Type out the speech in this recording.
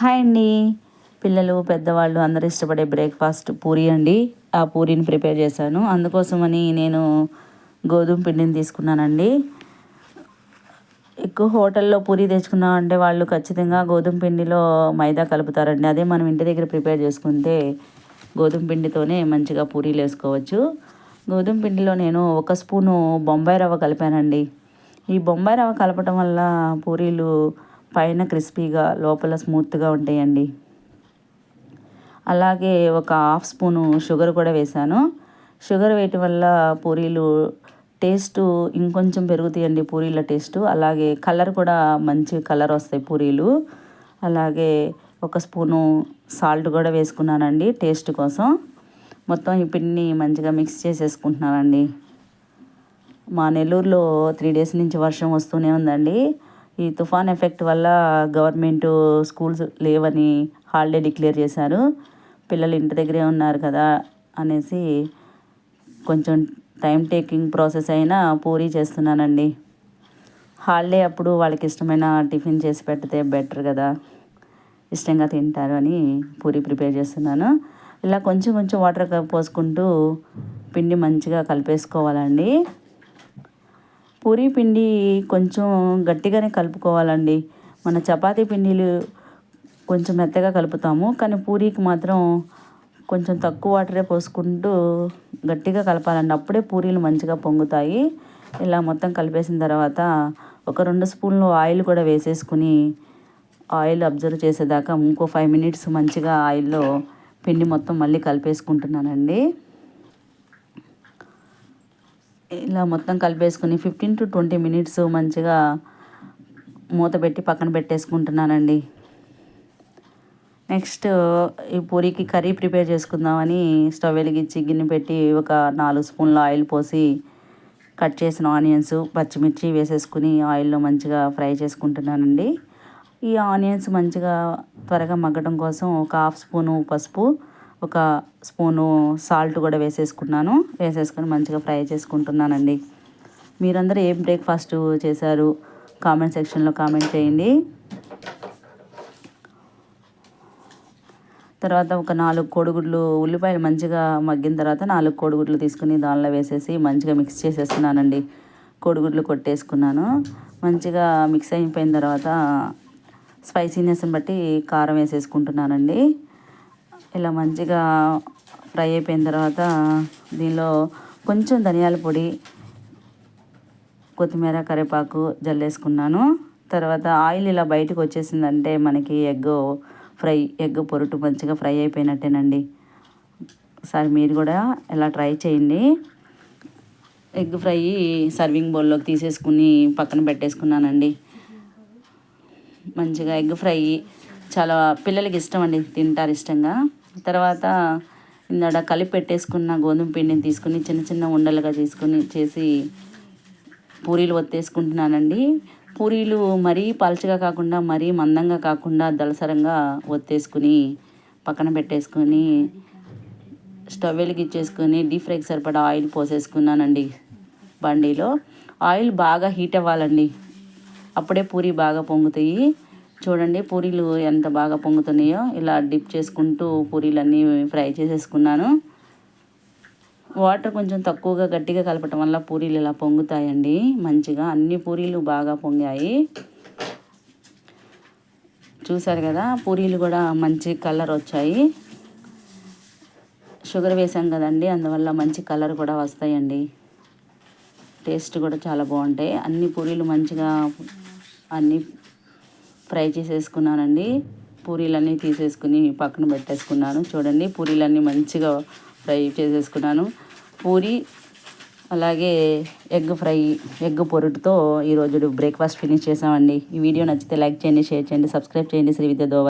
Hi అండి. పిల్లలు పెద్దవాళ్ళు అందరూ ఇష్టపడే బ్రేక్ఫాస్ట్ పూరి అండి. ఆ పూరిని ప్రిపేర్ చేశాను. అందుకోసమని నేను గోధుమ పిండిని తీసుకున్నానండి. ఎక్కువ హోటల్లో పూరి తెచ్చుకున్నామంటే వాళ్ళు ఖచ్చితంగా గోధుమ పిండిలో మైదా కలుపుతారండి. అదే మనం ఇంటి దగ్గర ప్రిపేర్ చేసుకుంటే గోధుమ పిండితోనే మంచిగా పూరీలు వేసుకోవచ్చు. గోధుమ పిండిలో నేను ఒక స్పూను బొంబాయి రవ్వ కలిపానండి. ఈ బొంబాయి రవ్వ కలపటం వల్ల పూరీలు పైన క్రిస్పీగా లోపల స్మూత్గా ఉంటాయండి. అలాగే ఒక హాఫ్ స్పూను షుగర్ కూడా వేసాను షుగర్ వేయటం వల్ల పూరీలు టేస్ట్ ఇంకొంచెం పెరుగుతాయండి పూరీల టేస్ట్. అలాగే కలర్ కూడా మంచి కలర్ వస్తాయి పూరీలు. అలాగే ఒక స్పూను సాల్ట్ కూడా వేసుకున్నానండి టేస్ట్ కోసం. మొత్తం ఈ పిండిని మంచిగా మిక్స్ చేసేసుకుంటున్నానండి. మా నెల్లూరులో త్రీ డేస్ నుంచి వర్షం వస్తూనే ఉందండి. ఈ తుఫాన్ ఎఫెక్ట్ వల్ల గవర్నమెంట్ స్కూల్స్ లేవని హాలిడే డిక్లేర్ చేశారు. పిల్లలు ఇంటి దగ్గరే ఉన్నారు కదా అనేసి కొంచెం టైం టేకింగ్ ప్రాసెస్ అయినా పూరీ చేస్తున్నానండి. హాలిడే అప్పుడు వాళ్ళకి ఇష్టమైన టిఫిన్ చేసి పెడితే బెటర్ కదా. ఇష్టంగా తింటారు అని పూరి ప్రిపేర్ చేస్తున్నాను. ఇలా కొంచెం కొంచెం వాటర్ పోసుకుంటూ పిండి మంచిగా కలిపేసుకోవాలండి. పూరీ పిండి కొంచెం గట్టిగానే కలుపుకోవాలండి. మన చపాతీ పిండిలు కొంచెం మెత్తగా కలుపుతాము. కానీ పూరీకి మాత్రం కొంచెం తక్కువ వాటరే పోసుకుంటూ గట్టిగా కలపాలండి. అప్పుడే పూరీలు మంచిగా పొంగుతాయి. ఇలా మొత్తం కలిపేసిన తర్వాత ఒక రెండు స్పూన్లు ఆయిల్ కూడా వేసేసుకుని ఆయిల్ అబ్జర్వ్ చేసేదాకా ఇంకో ఫైవ్ మినిట్స్ మంచిగా ఆయిల్లో పిండి మొత్తం మళ్ళీ కలిపేసుకుంటున్నానండి. ఇలా మొత్తం కలిపేసుకుని ఫిఫ్టీన్ టు ట్వంటీ మినిట్స్ మంచిగా మూత పెట్టి పక్కన పెట్టేసుకుంటున్నానండి. నెక్స్ట్ ఈ పూరికి కర్రీ ప్రిపేర్ చేసుకుందామని స్టవ్ వెలిగించి గిన్నె పెట్టి ఒక నాలుగు స్పూన్ల ఆయిల్ పోసి కట్ చేసిన ఆనియన్స్ పచ్చిమిర్చి వేసేసుకుని ఆయిల్లో మంచిగా ఫ్రై చేసుకుంటున్నానండి. ఈ ఆనియన్స్ మంచిగా త్వరగా మగ్గడం కోసం ఒక హాఫ్ స్పూను పసుపు ఒక స్పూను సాల్ట్ కూడా వేసేసుకున్నాను. వేసేసుకొని మంచిగా ఫ్రై చేసుకుంటున్నానండి. మీరందరూ ఏం బ్రేక్ఫాస్ట్ చేశారు? కామెంట్ సెక్షన్లో కామెంట్ చేయండి. తర్వాత ఒక నాలుగు కోడిగుడ్లు ఉల్లిపాయలు మంచిగా మగ్గిన తర్వాత నాలుగు కోడిగుడ్లు తీసుకుని దానిలో వేసేసి మంచిగా మిక్స్ చేసేస్తున్నానండి. కోడిగుడ్లు కొట్టేసుకున్నాను. మంచిగా మిక్స్ అయిపోయిన తర్వాత స్పైసీనెస్ని బట్టి కారం వేసేసుకుంటున్నానండి. ఇలా మంచిగా ఫ్రై అయిపోయిన తర్వాత దీనిలో కొంచెం ధనియాల పొడి కొత్తిమీర కరివేపాకు జల్లేసుకున్నాను. తర్వాత ఆయిల్ ఇలా బయటకు వచ్చేసిందంటే మనకి ఎగ్ ఫ్రై ఎగ్ పొరుటు మంచిగా ఫ్రై అయిపోయినట్టేనండి. సార్ మీరు కూడా ఇలా ట్రై చేయండి. ఎగ్ ఫ్రై సర్వింగ్ బౌల్లోకి తీసేసుకుని పక్కన పెట్టేసుకున్నానండి. మంచిగా ఎగ్ ఫ్రై చాలా పిల్లలకి ఇష్టం అండి తింటారు ఇష్టంగా. తర్వాత ఇందాడ కలిపి పెట్టేసుకున్న గోధుమ పిండిని తీసుకుని చిన్న చిన్న ఉండలుగా తీసుకుని చేసి పూరీలు ఒత్తేసుకుంటున్నానండి. పూరీలు మరీ పలచగా కాకుండా మరీ మందంగా కాకుండా దళసరంగా ఒత్తేసుకుని పక్కన పెట్టేసుకొని స్టవ్ వెలిగిచ్చేసుకొని డీప్ ఫ్రైకి సరిపడా ఆయిల్ పోసేసుకున్నానండి బండిలో. ఆయిల్ బాగా హీట్ అవ్వాలండి. అప్పుడే పూరి బాగా పొంగుతాయి. చూడండి పూరీలు ఎంత బాగా పొంగుతున్నాయో. ఇలా డిప్ చేసుకుంటూ పూరీలన్నీ ఫ్రై చేసేసుకున్నాను. వాటర్ కొంచెం తక్కువగా గట్టిగా కలపటం వల్ల పూరీలు ఇలా పొంగుతాయండి. మంచిగా అన్ని పూరీలు బాగా పొంగాయి. చూసారు కదా పూరీలు కూడా మంచి కలర్ వచ్చాయి. షుగర్ వేసాం కదండి అందువల్ల మంచి కలర్ కూడా వస్తాయండి. టేస్ట్ కూడా చాలా బాగుంటాయి. అన్ని పూరీలు మంచిగా అన్ని ఫ్రై చేసేసుకున్నానండి. పూరీలన్నీ తీసేసుకుని పక్కన పెట్టేసుకున్నాను. చూడండి పూరీలన్నీ మంచిగా ఫ్రై చేసేసుకున్నాను. పూరి అలాగే ఎగ్ ఫ్రై ఎగ్ పొరుటుతో ఈరోజు బ్రేక్ఫాస్ట్ ఫినిష్ చేసామండి ఈ వీడియో నచ్చితే లైక్ చేయండి షేర్ చేయండి సబ్స్క్రైబ్ చేయండి శ్రీ విద్య దోవ